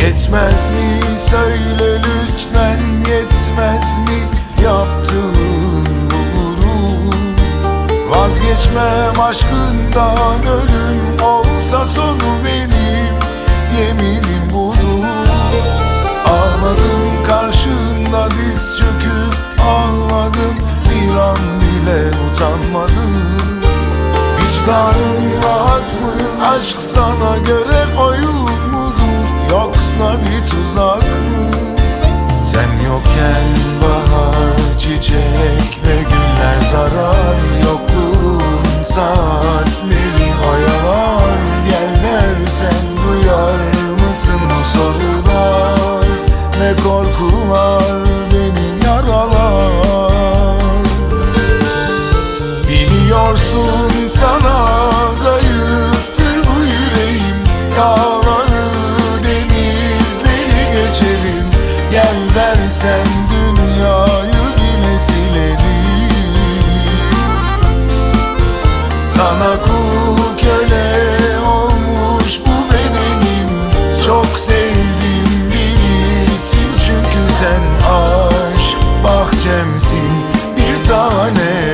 Geçmez mi? Söyle lütfen yetmez mi? Yaptığın doğru Vazgeçmem aşkından ölüm olsa sonu benim. Yeminim budur. Ağladım karşında diz çöküp ağladım. Bir an bile utanmadım. Vicdanın rahat mı? Aşk sana göre oyun mudur yoksa bir tuzak mı? Sen yokken bahar çiçek ve güller zarar. Yokluğun saatleri oyalar. Gel dersen duyar mısın bu sorular? Ne korkular beni yaralar. Biliyorsun sana dersen dünyayı bile silerim. Sana kul köle olmuş bu bedenim. Çok sevdim bilirsin çünkü sen aşk bahçemsin. Bir tane